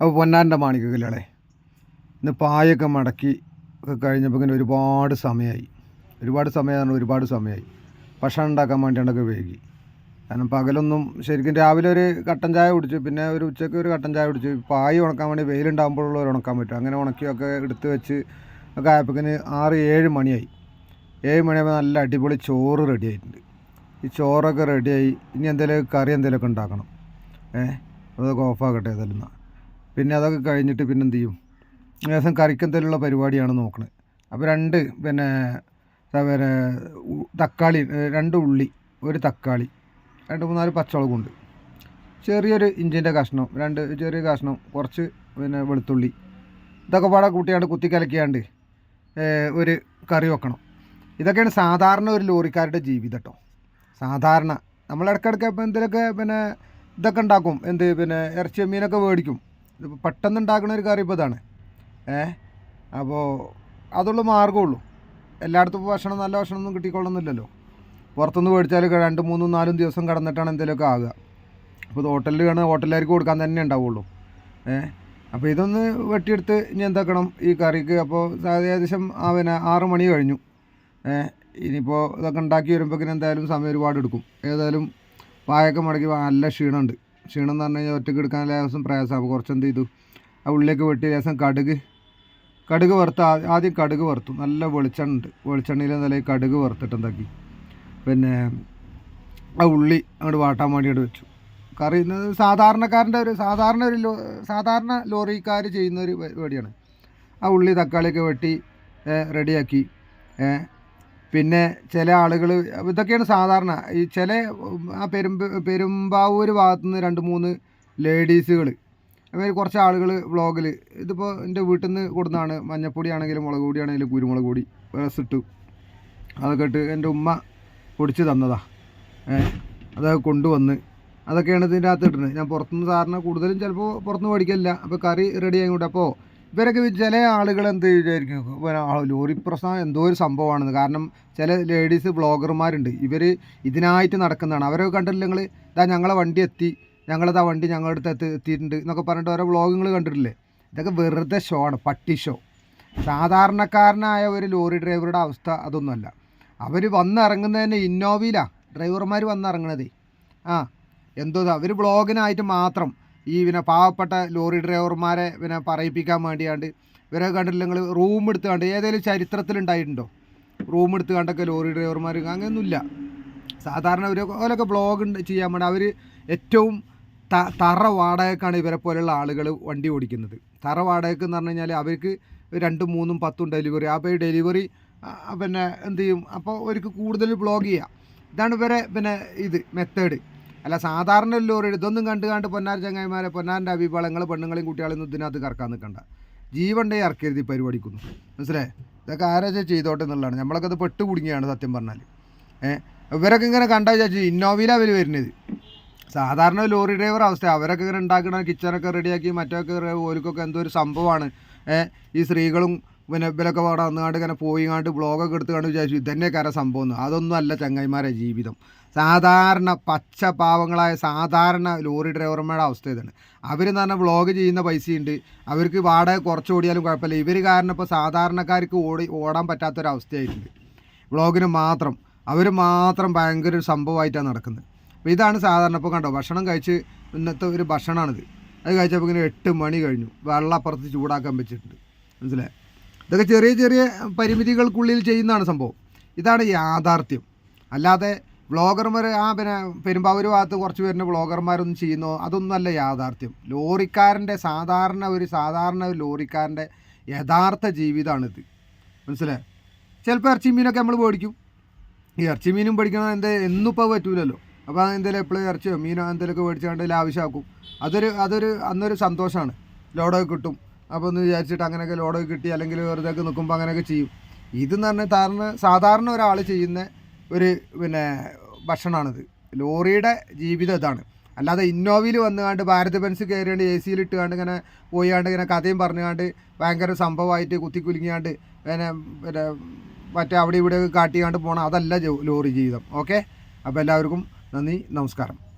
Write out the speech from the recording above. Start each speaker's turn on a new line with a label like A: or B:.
A: അപ്പോൾ പൊന്നാന്റെ മാണിക്കല്ലേ ഇന്ന് പായൊക്കെ മടക്കി ഒക്കെ കഴിഞ്ഞപ്പോൾ ഇങ്ങനെ ഒരുപാട് സമയമായി. ഒരുപാട് സമയമാണ് ഒരുപാട് സമയമായി. ഭക്ഷണം ഉണ്ടാക്കാൻ വേണ്ടിയാണ്ടൊക്കെ വൈകി. കാരണം പകലൊന്നും ശരിക്കും രാവിലെ ഒരു കട്ടൻ ചായ കുടിച്ചു പിന്നെ ഒരു ഉച്ചയ്ക്ക് ഒരു കട്ടൻ ചായ കുടിച്ചു. പായ ഉണക്കാൻ വേണ്ടി വെയിലുണ്ടാകുമ്പോഴുള്ള ഉണക്കാൻ പറ്റും. അങ്ങനെ ഉണക്കിയൊക്കെ എടുത്ത് വെച്ച് ഒക്കെ ആയപ്പോഴേക്കിന് ആറ് ഏഴ് മണിയായി. ഏഴ് മണിയാകുമ്പോൾ നല്ല അടിപൊളി ചോറ് റെഡി ആയിട്ടുണ്ട്. ഈ ചോറൊക്കെ റെഡിയായി ഇനി എന്തെങ്കിലും കറി എന്തെങ്കിലുമൊക്കെ ഉണ്ടാക്കണം. ഏഹ്? അതൊക്കെ ഓഫാക്കട്ടെ ഏതായാലും. പിന്നെ അതൊക്കെ കഴിഞ്ഞിട്ട് പിന്നെ എന്ത് ചെയ്യും ഏകദേശം കറിക്ക് എന്തെങ്കിലുമുള്ള പരിപാടിയാണ് നോക്കുന്നത് അപ്പോൾ രണ്ട് പിന്നെ പിന്നെ തക്കാളി രണ്ട് ഉള്ളി ഒരു തക്കാളി രണ്ട് മൂന്നാൽ പച്ചമുളകുണ്ട്. ചെറിയൊരു ഇഞ്ചിന്റെ കഷ്ണം രണ്ട് ചെറിയ കഷ്ണം കുറച്ച് പിന്നെ വെളുത്തുള്ളി. ഇതൊക്കെ പാടെ കൂട്ടിയാണ്ട് കുത്തി കലക്കിയാണ്ട് ഒരു കറി വെക്കണം. ഇതൊക്കെയാണ് സാധാരണ ഒരു ലോറിക്കാരുടെ ജീവിതം കേട്ടോ സാധാരണ. നമ്മൾ ഇടയ്ക്കിടയ്ക്ക് ഇപ്പോൾ എന്തെങ്കിലുമൊക്കെ പിന്നെ ഇതൊക്കെ ഉണ്ടാക്കും. എന്ത് പിന്നെ ഇറച്ചി മീനൊക്കെ മേടിക്കും. ഇതിപ്പോൾ പെട്ടെന്ന് ഉണ്ടാക്കുന്ന ഒരു കറി ഇപ്പോൾ ഇതാണ്. ഏ? അപ്പോൾ അതുള്ള മാർഗമുള്ളൂ എല്ലായിടത്തും ഭക്ഷണം നല്ല ഭക്ഷണമൊന്നും കിട്ടിക്കൊള്ളുന്നില്ലല്ലോ. പുറത്തുനിന്ന് മേടിച്ചാൽ രണ്ട് മൂന്നും നാലും ദിവസം കടന്നിട്ടാണ് എന്തെങ്കിലുമൊക്കെ ആകുക. അപ്പോൾ ഇത് ഹോട്ടലിൽ വേണം ഹോട്ടലുകാർക്ക് കൊടുക്കാൻ തന്നെ ഉണ്ടാവുള്ളൂ. ഏ? അപ്പോൾ ഇതൊന്ന് വെട്ടിയെടുത്ത് ഇനി എന്താക്കണം? ഈ കറിക്ക് അപ്പോൾ ഏകദേശം പിന്നെ ആറ് മണി കഴിഞ്ഞു. ഏ? ഇനിയിപ്പോൾ ഇതൊക്കെ ഉണ്ടാക്കി വരുമ്പോഴേക്കും എന്തായാലും സമയം ഒരുപാട് എടുക്കും. ഏതായാലും പായൊക്കെ മടക്കി നല്ല ക്ഷീണമുണ്ട്. ക്ഷീണം എന്ന് പറഞ്ഞു കഴിഞ്ഞാൽ ഒറ്റയ്ക്ക് എടുക്കാൻ അപ്പോൾ കുറച്ച് എന്ത് ചെയ്തു? ആ ഉള്ളിലേക്ക് വെട്ടി ലേശം കടുക് കടുക് വറുത്ത് ആദ്യം കടുക് വറുത്തു. നല്ല വെളിച്ചെണ്ണ ഉണ്ട്. വെളിച്ചെണ്ണയിൽ നല്ല കടുക് വറുത്തിട്ട് എന്താക്കി? പിന്നെ ആ ഉള്ളി അങ്ങോട്ട് വാട്ടാൻ വേണ്ടിയിട്ട് വെച്ചു. കറി സാധാരണക്കാരന്റെ ഒരു സാധാരണ ഒരു ലോ സാധാരണ ലോറിക്കാർ ചെയ്യുന്ന ഒരു പരിപാടിയാണ് ആ ഉള്ളി തക്കാളിയൊക്കെ വെട്ടി റെഡിയാക്കി. പിന്നെ ചില ആളുകൾ ഇതൊക്കെയാണ് സാധാരണ. ഈ ചില ആ പെരുമ്പ പെരുമ്പാവൂർ ഭാഗത്തു നിന്ന് രണ്ട് മൂന്ന് ലേഡീസുകൾ. അതായത് കുറച്ച് ആളുകൾ വ്ളോഗിൽ ഇതിപ്പോൾ എന്റെ വീട്ടിൽ നിന്ന് കൊടുത്താണ് മഞ്ഞപ്പൊടി ആണെങ്കിലും മുളക് പൊടി ആണെങ്കിലും കുരുമുളക് പൊടി ഇട്ടു. അതൊക്കെ ഇട്ട് എന്റെ ഉമ്മ പൊടിച്ച് തന്നതാ. അതൊക്കെ കൊണ്ടുവന്ന് അതൊക്കെയാണ് ഇതിന്റെ അകത്ത് ഇടുന്നത്. ഞാൻ പുറത്തുനിന്ന് സാറിന് കൂടുതലും ചിലപ്പോൾ പുറത്തുനിന്ന് മേടിക്കലില്ല. അപ്പോൾ കറി റെഡി ആയിക്കോട്ടെ. അപ്പോൾ ഇവരൊക്കെ ചില ആളുകൾ എന്ത് വിചാരിക്കും? ലോറി പ്രശ്നം എന്തോ ഒരു സംഭവമാണെന്ന്. കാരണം ചില ലേഡീസ് ബ്ലോഗർമാരുണ്ട് ഇവർ ഇതിനായിട്ട് നടക്കുന്നതാണ്. അവരൊക്കെ കണ്ടിട്ടില്ല നിങ്ങൾ ഇതാ ഞങ്ങളെ വണ്ടി എത്തി. ഞങ്ങളത് ആ വണ്ടി ഞങ്ങളുടെ അടുത്ത് എത്തി എത്തിയിട്ടുണ്ട് എന്നൊക്കെ പറഞ്ഞിട്ട് ഓരോ വ്ളോഗുകൾ കണ്ടിട്ടില്ലേ? ഇതൊക്കെ വെറുതെ ഷോ ആണ്. പട്ടി ഷോ സാധാരണക്കാരനായ ഒരു ലോറി ഡ്രൈവറുടെ അവസ്ഥ അതൊന്നുമല്ല. അവർ വന്നിറങ്ങുന്നതന്നെ ഇന്നോവയിലാണ് ഡ്രൈവർമാർ വന്നിറങ്ങണതേ. ആ എന്തോ അവർ ബ്ലോഗിനായിട്ട് മാത്രം. ഈ പിന്നെ പാവപ്പെട്ട ലോറി ഡ്രൈവർമാരെ പിന്നെ പറയിപ്പിക്കാൻ വേണ്ടിയാണ്ട് ഇവരെ കണ്ടിട്ടില്ല നിങ്ങൾ റൂം എടുത്ത് കണ്ട് ഏതെങ്കിലും ചരിത്രത്തിലുണ്ടായിട്ടുണ്ടോ റൂം എടുത്ത് കണ്ടൊക്കെ ലോറി ഡ്രൈവർമാർ അങ്ങനെയൊന്നുമില്ല. സാധാരണ ഒരു ഓലൊക്കെ ബ്ലോഗ് ചെയ്യാൻ വേണ്ടി. അവർ ഏറ്റവും ത തറ വാടകക്കാണ് ഇവരെ പോലെയുള്ള ആളുകൾ വണ്ടി ഓടിക്കുന്നത്. തറ വാടകക്ക് എന്ന് പറഞ്ഞു കഴിഞ്ഞാൽ അവർക്ക് രണ്ടും മൂന്നും പത്തും ഡെലിവറി അപ്പോൾ ഈ ഡെലിവറി പിന്നെ എന്ത് ചെയ്യും? അപ്പോൾ അവർക്ക് കൂടുതൽ ബ്ലോഗ് ചെയ്യാം. ഇതാണ് ഇവരെ പിന്നെ ഇത് മെത്തേഡ് അല്ല സാധാരണ ലോറി ഇതൊന്നും കണ്ട് കണ്ട് പൊന്നാർ ചങ്ങായിമാരെ പൊന്നാറിന്റെ അഭിപ്രായങ്ങൾ പെണ്ണുങ്ങളെയും കുട്ടികളെയും ഇതിനകത്ത് കറക്കാൻ നിൽക്കണ്ട. ജീവന്റെ ഇറക്കരുത് ഈ പരിപാടിക്കുന്നു. മനസ്സിലേ ഇതൊക്കെ ആരാച്ച ചെയ്തോട്ടെ എന്നുള്ളതാണ്. നമ്മളൊക്കെ അത് പെട്ട് കുടുങ്ങിയാണ് സത്യം പറഞ്ഞാൽ ഏഹ് ഇവരൊക്കെ ഇങ്ങനെ കണ്ടാ വിചാരിച്ചു ഇന്നോവയിലാണ് അവർ വരുന്നത്. സാധാരണ ലോറി ഡ്രൈവർ അവസ്ഥ അവരൊക്കെ ഇങ്ങനെ ഉണ്ടാക്കണ കിച്ചണൊക്കെ റെഡിയാക്കി മറ്റൊക്കെ ഓർക്കൊക്കെ എന്തോ ഒരു സംഭവമാണ്. ഈ സ്ത്രീകളും പിന്നെ ഇവരൊക്കെ അവിടെ വന്നുകൊണ്ട് ഇങ്ങനെ പോയി കണ്ട് ബ്ലോഗൊക്കെ എടുത്ത് കണ്ട് വിചാരിച്ചു. ഇതന്നെ കര സംഭവം. അതൊന്നും അല്ല ചങ്ങായിമാരെ ജീവിതം. സാധാരണ പച്ച പാവങ്ങളായ സാധാരണ ലോറി ഡ്രൈവർമാരുടെ അവസ്ഥ ഇതാണ്. അവർ എന്ന് പറഞ്ഞാൽ വ്ളോഗ് ചെയ്യുന്ന പൈസയുണ്ട്. അവർക്ക് വാടക കുറച്ച് ഓടിയാലും കുഴപ്പമില്ല. ഇവർ കാരണം ഇപ്പോൾ സാധാരണക്കാർക്ക് ഓടി ഓടാൻ പറ്റാത്തൊരവസ്ഥയായിട്ടുണ്ട്. വ്ളോഗിന് മാത്രം. അവർ മാത്രം ഭയങ്കര ഒരു സംഭവമായിട്ടാണ് നടക്കുന്നത്. അപ്പോൾ ഇതാണ് സാധാരണ ഇപ്പോൾ കണ്ടോ? ഭക്ഷണം കഴിച്ച് ഇന്നത്തെ ഒരു ഭക്ഷണമാണിത്. അത് കഴിച്ചപ്പോൾ ഇങ്ങനെ എട്ട് മണി കഴിഞ്ഞു. വെള്ളം അപ്പുറത്ത് ചൂടാക്കാൻ വെച്ചിട്ടുണ്ട്. മനസ്സിലായി? ഇതൊക്കെ ചെറിയ ചെറിയ പരിമിതികൾക്കുള്ളിൽ ചെയ്യുന്നതാണ് സംഭവം. ഇതാണ് യാഥാർത്ഥ്യം. അല്ലാതെ വ്ളോഗർമാർ ആ പിന്നെ പെരുമ്പാവൂർ ഭാഗത്ത് കുറച്ച് പേരുന്ന വ്ളോഗർമാരൊന്നും ചെയ്യുന്നോ അതൊന്നുമല്ല യാഥാർത്ഥ്യം. ലോറിക്കാരന്റെ സാധാരണ ഒരു സാധാരണ ഒരു ലോറിക്കാരന്റെ യഥാർത്ഥ ജീവിതമാണിത് മനസ്സിലായി? ചിലപ്പോൾ ഇറച്ചി മീനൊക്കെ നമ്മൾ മേടിക്കും. ഈ ഇറച്ചി മീനും പഠിക്കണം എന്താ എന്നും ഇപ്പോൾ പറ്റൂലല്ലോ. അപ്പോൾ എന്തെങ്കിലും എപ്പോഴും ഇറച്ചിയോ മീനോ എന്തെങ്കിലുമൊക്കെ മേടിച്ചുകൊണ്ട് ആവശ്യമാക്കും അതൊരു അതൊരു അന്നൊരു സന്തോഷമാണ് ലോഡൊക്കെ കിട്ടും. അപ്പോൾ ഒന്ന് വിചാരിച്ചിട്ട് അങ്ങനെയൊക്കെ ലോഡൊക്കെ കിട്ടി അല്ലെങ്കിൽ വെറുതെ ഒക്കെ നിൽക്കുമ്പോൾ അങ്ങനെയൊക്കെ ചെയ്യും. ഇതെന്ന് പറഞ്ഞാൽ സാധാരണ സാധാരണ ഒരാൾ ചെയ്യുന്ന ഒരു പിന്നെ ഭക്ഷണമാണിത് ലോറിയുടെ ജീവിതം ഇതാണ്. അല്ലാതെ ഇന്നോവയിൽ വന്നുകൊണ്ട് ഭാരത് ബെൻസ് കയറിയാണ്ട് എ സിയിൽ ഇട്ടുകൊണ്ട് ഇങ്ങനെ പോയാണ്ട് ഇങ്ങനെ കഥയും പറഞ്ഞുകൊണ്ട് ഭയങ്കര സംഭവമായിട്ട് കുത്തിക്കുലുങ്ങിയാണ്ട് പിന്നെ പിന്നെ മറ്റേ അവിടെ ഇവിടെ കാട്ടിയാണ്ട് പോകണം അതല്ല ലോറി ജീവിതം. ഓക്കെ? അപ്പോൾ എല്ലാവർക്കും നന്ദി നമസ്കാരം.